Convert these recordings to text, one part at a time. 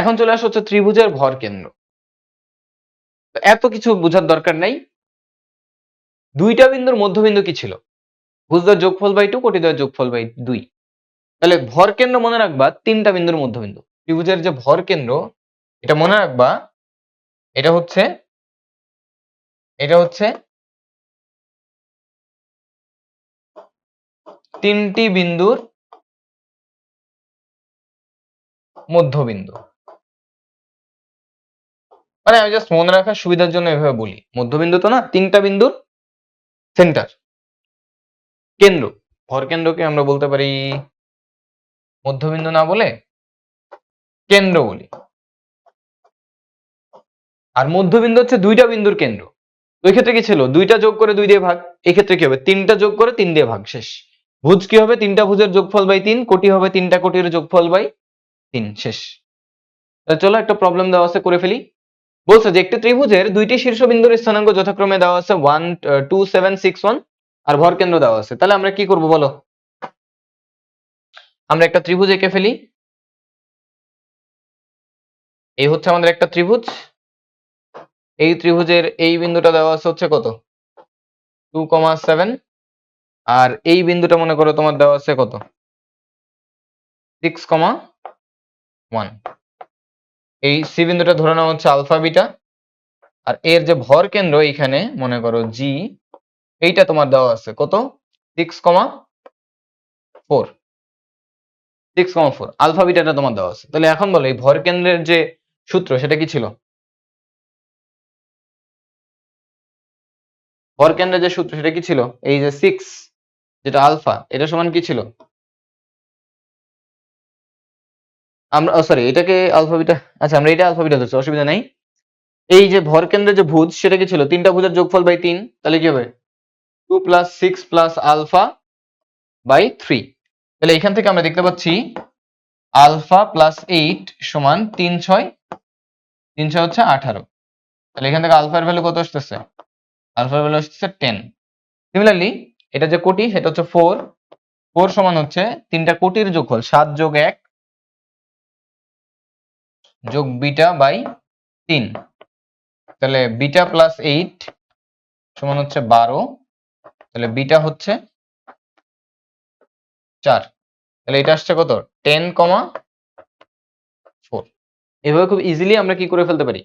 এখন চলে আসা হচ্ছে ত্রিভুজের ভর কেন্দ্র। এত কিছু বোঝার দরকার নাই। দুইটা বিন্দুর মধ্যবিন্দু কি ছিল? ভুজদার যোগফল বাই টু কোটিদ্বয়ের যোগফল বাই দুই। তাহলে ভর কেন্দ্র মনে রাখবা তিনটা বিন্দুর মধ্যবিন্দু। ত্রিভুজের যে ভর কেন্দ্র, এটা মনে রাখবা, এটা হচ্ছে এটা হচ্ছে তিনটি বিন্দুর মধ্যবিন্দু। মানে আমি জাস্ট মনে রাখার সুবিধার জন্য এভাবে বলি। মধ্যবিন্দু তো না? তিনটা বিন্দুর সেন্টার কেন্দ্র। ভর কেন্দ্রকে আমরা বলতে পারি মধ্যবিন্দু না বলে কেন্দ্র বলি। আর মধ্যবিন্দু হচ্ছে দুইটা বিন্দুর কেন্দ্র। ওই ক্ষেত্রে কি ছিল? দুইটা যোগ করে দুই দিয়ে ভাগ। এই ক্ষেত্রে কি হবে? তিনটা যোগ করে তিন দিয়ে ভাগ। শেষ। ভুজ কি হবে? তিনটা ভুজের যোগফল বাই তিন। কোটি হবে তিনটা কোটির যোগফল বাই তিন। শেষ। চলো একটা প্রবলেম দেওয়া আছে, করে ফেলি। বলছে যে একটি ত্রিভুজের দুইটি শীর্ষবিন্দুর স্থানাঙ্ক যথাক্রমে দেওয়া আছে one two seven six one আর ভর কেন্দ্র দেওয়া আছে। তাহলে আমরা কি করব বলো? আমরা একটা ত্রিভুজ এঁকে ফেলি। এই হচ্ছে আমাদের একটা ত্রিভুজ। এই ত্রিভুজের এই বিন্দুটা দেওয়া আছে হচ্ছে কত? টু কমা সেভেন আর এই বিন্দুটা মনে করো তোমার দেওয়া আছে কত? সিক্স কমা ওয়ান এই সি বিন্দুটা ধরে নেওয়া হচ্ছে আলফা বিটা। আর এর যে ভর কেন্দ্র এইখানে, মনে করো জি এইটা তোমার দেওয়া আছে কত? Six comma four six comma four alpha বিটাটা তোমার দেওয়া আছে। তাহলে এখন বলো, এই ভর কেন্দ্রের যে সূত্র, সেটা কি ছিল? ভর কেন্দ্রের যে সূত্র, সেটা কি ছিল? এই যে সিক্স যেটা আলফা, এটা সমান কি ছিল? আমরা সরি এটাকে আলফা বিটা আচ্ছা আমরা এটা আলফা বিটা ধরছি, অসুবিধা নাই। এই যে ভর কেন্দ্রের যে ভুজ সেটা কি ছিল? তিনটা ভুজের যোগফল বাই তিন, তাহলে কি হবে? Two plus six plus alpha by three. তাহলে এখান থেকে আমরা দেখতে পাচ্ছি আলফা প্লাস এইট সমান তিন ছয় তিন ছয় হচ্ছে আঠারো। তাহলে এখান থেকে আলফার ভ্যালু কত আসতেছে? আলফার ভ্যালু আসতেছে টেন সিমিলারলি এটা যে কোটি, সেটা হচ্ছে ফোর ফোর সমান হচ্ছে তিনটা কোটির যোগফল, সাত যোগ এক যোগ বিটা বাই তিন। তাহলে বিটা প্লাস এইট সমান হচ্ছে বারো। তাহলে বিটা হচ্ছে চার। তাহলে এটা আসছে কত? টেন কমা ফোর এভাবে খুব ইজিলি আমরা কি করে ফেলতে পারি?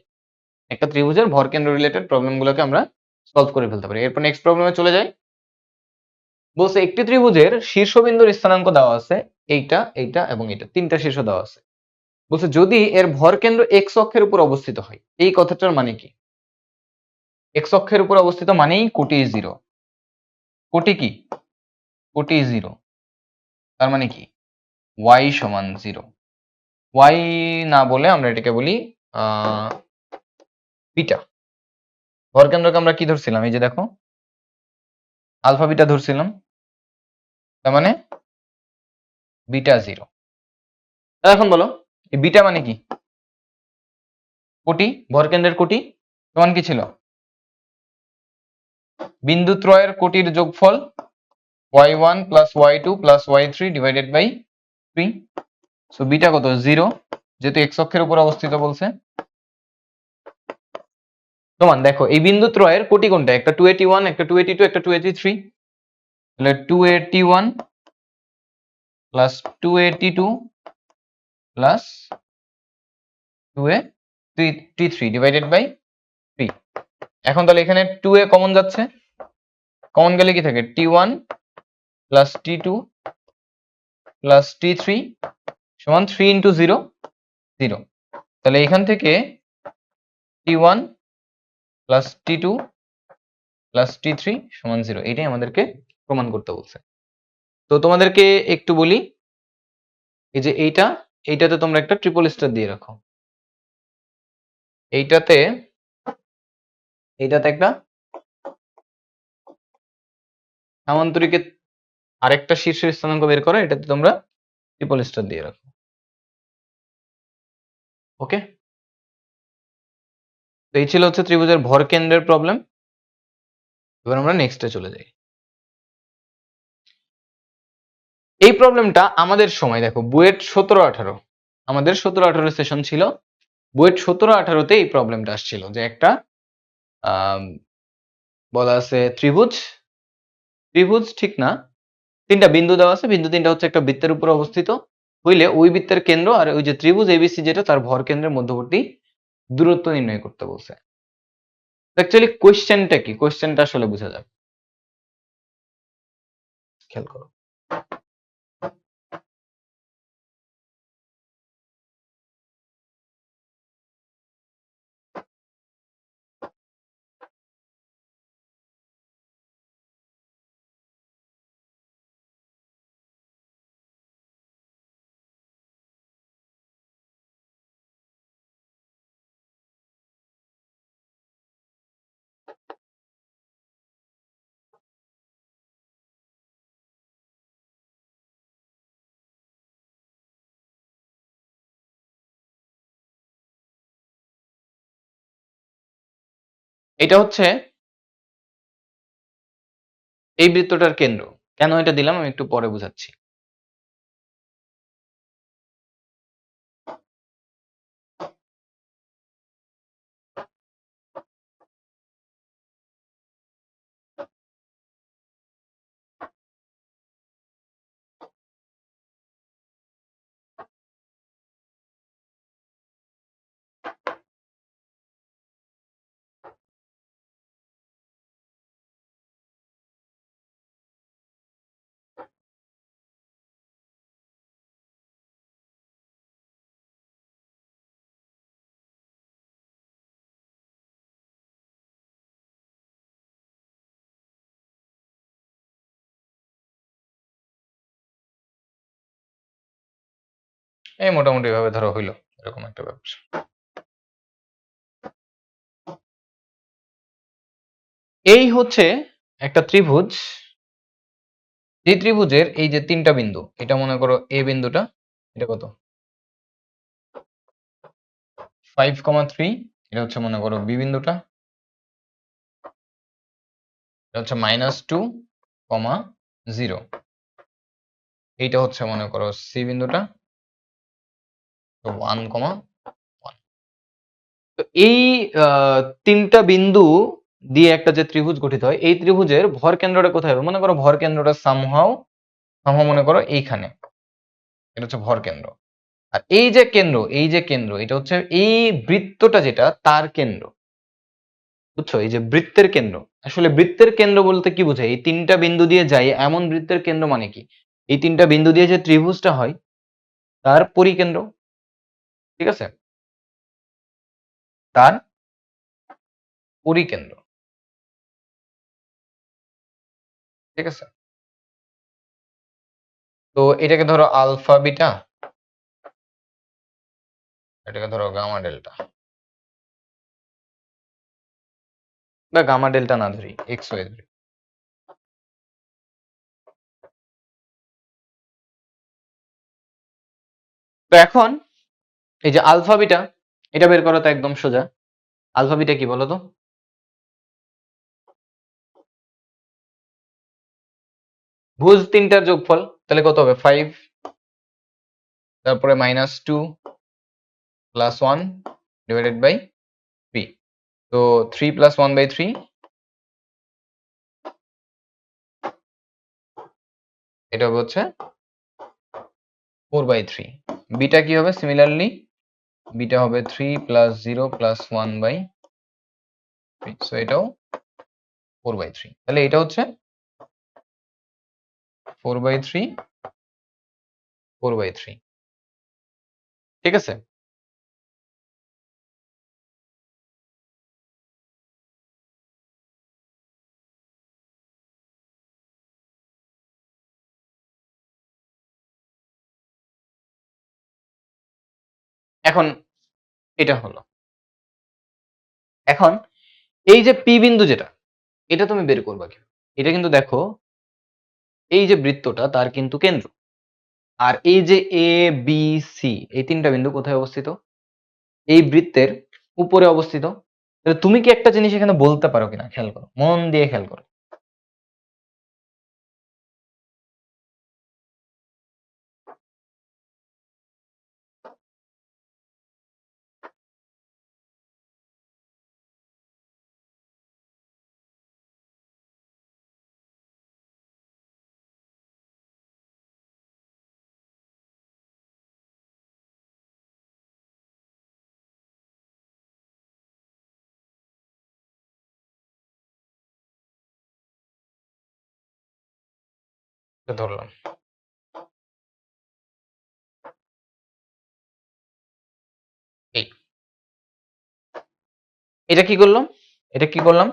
একটা ত্রিভুজের ভর কেন্দ্র রিলেটেড প্রবলেম গুলোকে আমরা সলভ করে ফেলতে পারি। এরপর নেক্সট প্রবলেমে চলে যাই। বলছে একটি ত্রিভুজের শীর্ষবিন্দুর স্থানাঙ্ক দেওয়া আছে এইটা এইটা এবং এটা তিনটা শীর্ষ দেওয়া আছে। বলছে, যদি এর ভর কেন্দ্র এক্স অক্ষের উপর অবস্থিত হয়, এই কথাটার মানে কি? এক্স অক্ষের উপর অবস্থিত মানেই কোটি জিরো কোটি কি? কোটি জিরো তার মানে কি? ওয়াই সমান জিরো ওয়াই না বলে আমরা এটাকে বলি বিটা। ভর কেন্দ্রকে আমরা কি ধরছিলাম? এই যে দেখো, আলফা বিটা ধরছিলাম, তার মানে বিটা জিরো এখন বলো বিটা মানে কি? কোটি ভর কেন্দ্রের কোটি, সমান কি ছিল? বিন্দু ত্রয়ের কোটির যোগফল Y one plus Y two plus Y three divided by three so beta কত? জিরো যেহেতু এক্স অক্ষের উপর অবস্থিত বলছে। সমান, দেখো, এই বিন্দু ত্রয়ের কোটি কোনটা? একটা টু এইটি ওয়ান একটা টু এইটি টু একটা টু এইটি থ্রি তাহলে two eighty one plus two eighty two plus two eighty three divided এখন তাহলে এখানে টু এ কমন যাচ্ছে। কমন গেলে কি থাকে? T one plus T two plus T three সমান থ্রি ইন্টু জিরো জিরো তাহলে এখান থেকে T one plus T two plus T three সমান জিরো এটাই আমাদেরকে প্রমাণ করতে বলছে। তো তোমাদেরকে একটু বলি, এই যে এইটা এইটাতে তোমরা একটা ট্রিপল স্টার দিয়ে রাখো। এইটাতে এইটাতে একটা সামান্তরিকের আরেকটা শীর্ষ স্থানাঙ্ক বের করো, এটাতে তোমরা ট্রিপল স্টার দিয়ে রাখো। ওকে তো এই ছিল হচ্ছে ত্রিভুজের ভর কেন্দ্রের প্রবলেম এবার আমরা নেক্সটে চলে যাই। এই প্রবলেমটা আমাদের সময়, দেখো, বুয়েট সতেরো আঠারো। আমাদের সতেরো আঠারো সেশন ছিল। বুয়েট সতেরো আঠারোতে এই প্রবলেমটা আসছিল যে একটা বলা আছে ত্রিভুজ। ত্রিভুজ ঠিক না। তিনটা বিন্দু দেওয়া আছে। বিন্দু তিনটা হচ্ছে একটা বৃত্তের উপর অবস্থিত। হইলে ওই বৃত্তের কেন্দ্র আর ওই যে ত্রিভুজ এবিসি যেটা, তার ভর কেন্দ্রের মধ্যবর্তী দূরত্ব নির্ণয় করতে বলছে। অ্যাকচুয়ালি কোয়েশ্চেনটা কি? কোয়েশ্চেনটা আসলে বোঝা যাবে খেয়াল করো। এটা হচ্ছে এই বৃত্তটার কেন্দ্র। কেন এটা দিলাম আমি একটু পরে বুঝাচ্ছি। এই মোটামুটি ভাবে ধরো হইল, এরকম একটা ব্যাপার। এই হচ্ছে একটা ত্রিভুজ। এই ত্রিভুজের এই যে তিনটা বিন্দু, এটা মনে করো এ বিন্দুটা, এটা কত? ফাইভ কমা থ্রি এটা হচ্ছে মনে করো বি বিন্দুটা। এটা হচ্ছে মাইনাস টু কমা জিরো এইটা হচ্ছে মনে করো সি বিন্দুটা। কমা ওয়ান তো এই তিনটা বিন্দু দিয়ে একটা যে ত্রিভুজ গঠিত হয়, এই ত্রিভুজের ভর কেন্দ্রটা কোথায় মনে করো ভর কেন্দ্রটা সামহাও সামহাও মনে করো এইখানে। এটা হচ্ছে ভর কেন্দ্র। আর এই যে কেন্দ্র, এই যে কেন্দ্র, এটা হচ্ছে এই বৃত্তটা যেটা, তার কেন্দ্র। বুঝছ? এই যে বৃত্তের কেন্দ্র। আসলে বৃত্তের কেন্দ্র বলতে কি বোঝায়? এই তিনটা বিন্দু দিয়ে যায়, এমন বৃত্তের কেন্দ্র মানে কি? এই তিনটা বিন্দু দিয়ে যে ত্রিভুজটা হয়, তার পরিকেন্দ্র। ঠিক আছে? তার পরিকেন্দ্র ঠিক আছে? তো এটাকে ধরো আলফা বিটা, এটাকে ধরো গামা ডেল্টা। বা গামা ডেল্টা না ধরি এক্স ওয়াই ধরি। তো এখন এই যে আলফা বিটা, এটা বের করা তো একদম সোজা। আলফা বিটা কি বলতো ভুজ তিনটার যোগফল, তাহলে কত হবে? ফাইভ তারপরে minus two plus one divided by three তো three plus one by three এটা হবে হচ্ছে ফোর বাই থ্রি বিটা কি হবে? সিমিলারলি বিটা হবে three plus zero plus one by so এটাও ফোর বাই থ্রি তাহলে এটা হচ্ছে four by three four by three ঠিক আছে? এখন এটা হলো। এখন এই যে পি বিন্দু যেটা, এটা তুমি বের করবা কি? এটা কিন্তু দেখো, এই যে বৃত্তটা তার কিন্তু কেন্দ্র। আর এই যে এ বি সি এই তিনটা বিন্দু কোথায় অবস্থিত? এই বৃত্তের উপরে অবস্থিত। তুমি কি একটা জিনিস এখানে বলতে পারো কিনা? খেয়াল করো। মন দিয়ে খেয়াল করো। ধরলাম। এই। এটা কি করলাম? এটা কি করলাম?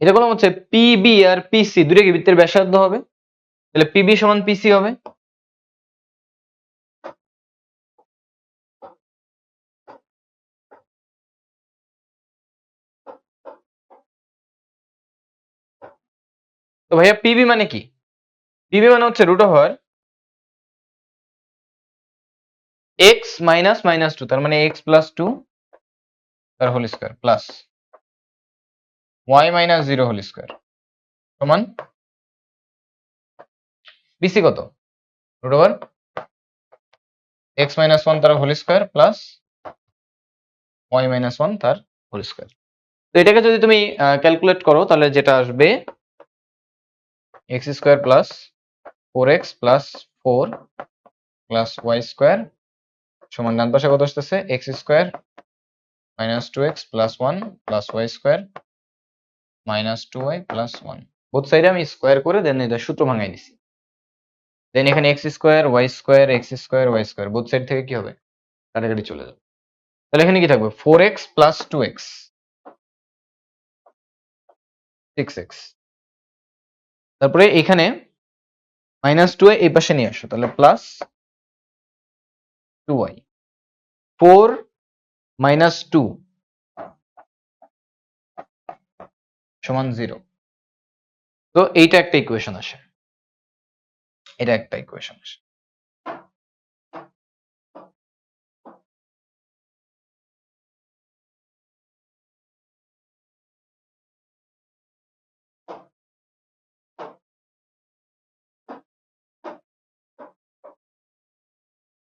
এটা করলাম হচ্ছে পিবি আর পিসি দুটো কি বৃত্তের ব্যাসার্ধ হবে? তাহলে পিবি সমান পিসি হবে। ভাইয়া পিবি মানে কি? পিবি মানে হচ্ছে root over X minus minus two তার মানে এক্স প্লাস টু তার whole square plus Y minus zero whole square সমান বিসি কত? Root over X minus one তার whole square plus Y minus one তার হোল স্কোয়ার তো এটাকে যদি তুমি ক্যালকুলেট করো, তাহলে যেটা আসবে X square plus four X plus four plus Y square সমান ডান পাশে কত আসতেছে? X square minus two X plus one plus Y square minus two Y plus one both সাইডে আমি স্কোয়ার করে দেন এটা সূত্র ভাঙাই দিছি। দেন এখানে X square Y square X square Y square both side থেকে কি হবে? কাটাকাটি চলে যাবে। তাহলে এখানে কি থাকবে? Four X plus two X six X তারপরে এখানে মাইনাস টু এই পাশে নিয়ে আসো, তাহলে plus two Y four minus two সমান জিরো তো এইটা একটা ইকুয়েশন আসে। এটা একটা ইকুয়েশন আসে।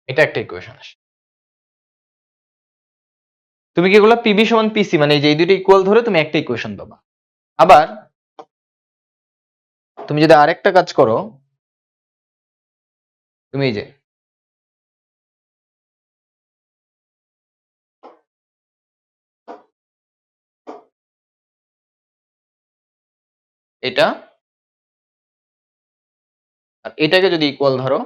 এটা একটা ইকুয়েশন আসে। তুমি কি করলা পিবি সমান পিসি মানে এই যে এই দুটো ইকুয়াল ধরে তুমি একটা ইকুয়েশন পাবা। আবার তুমি যদি আরেকটা কাজ করো, তুমি এই যে এটা, আর এটাকে যদি ইকুয়াল ধরো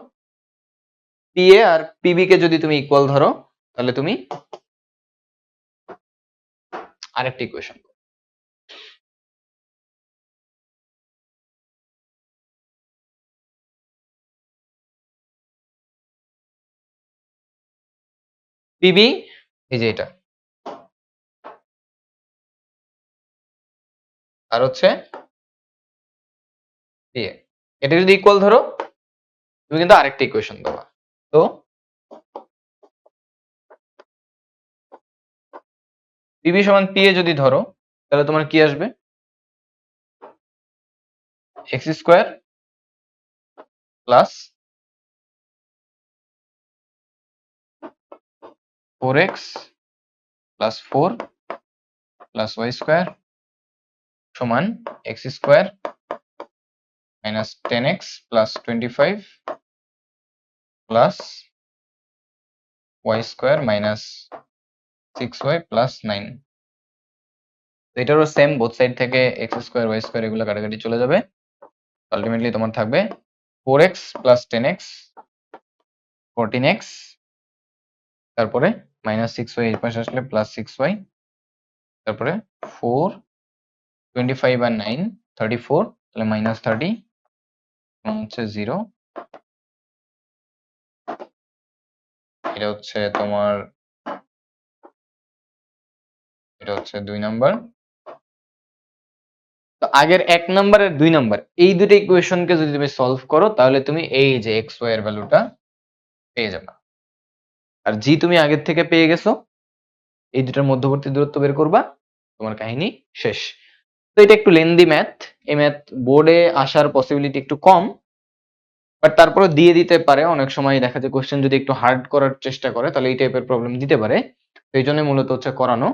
পিএ আর পিবি কে যদি তুমি ইকুয়াল ধরো, তাহলে তুমি আরেকটি ইকুয়েশন পিবি। এই যে এটা। আর হচ্ছে এটা যদি ইকুয়াল ধরো, তুমি কিন্তু আরেকটা ইকুয়েশন দেবা। তো? পিবি সমান পিএ যদি ধরো, তাহলে তোমার কি আসবে? X square plus four X plus four plus Y square সমান X square minus ten X plus twenty five plus Y square minus six Y plus nine এটারও সেম বোথ সাইড থেকে এক্স স্কোয়ার ওয়াই স্কোয়ার এগুলো কাটাকাটি চলে যাবে। Ultimately তোমার থাকবে four X plus ten X fourteen X তারপরে minus six Y এই পাশে আসলে প্লাস সিক্স ওয়াই তারপরে ফোর টোয়েন্টি ফাইভ আর নাইন থার্টি ফোর তাহলে মাইনাস থার্টি হচ্ছে জিরো এটা হচ্ছে তোমার এটা হচ্ছে দুই নাম্বার। তো আগের এক নাম্বার আর দুই নাম্বার, এই দুটো ইকুয়েশনকে যদি তুমি সলভ করো, তাহলে তুমি এই যে এক্স ওয়াই এর ভ্যালুটা পেয়ে যাবে। আর জি তুমি আগের থেকে পেয়ে গেছো, এই দুটার মধ্যবর্তী দূরত্ব বের করবা, তোমার কাহিনী শেষ। তো এটা একটু লেন্দি ম্যাথ এই ম্যাথ বোর্ডে আসার পসিবিলিটি একটু কম বাট তারপরে দিয়ে দিতে পারে। অনেক সময় দেখা যায় কোশ্চেন যদি একটু হার্ড করার চেষ্টা করে, তাহলে এই টাইপের প্রবলেম দিতে পারে। এই জন্য মূলত হচ্ছে করানো।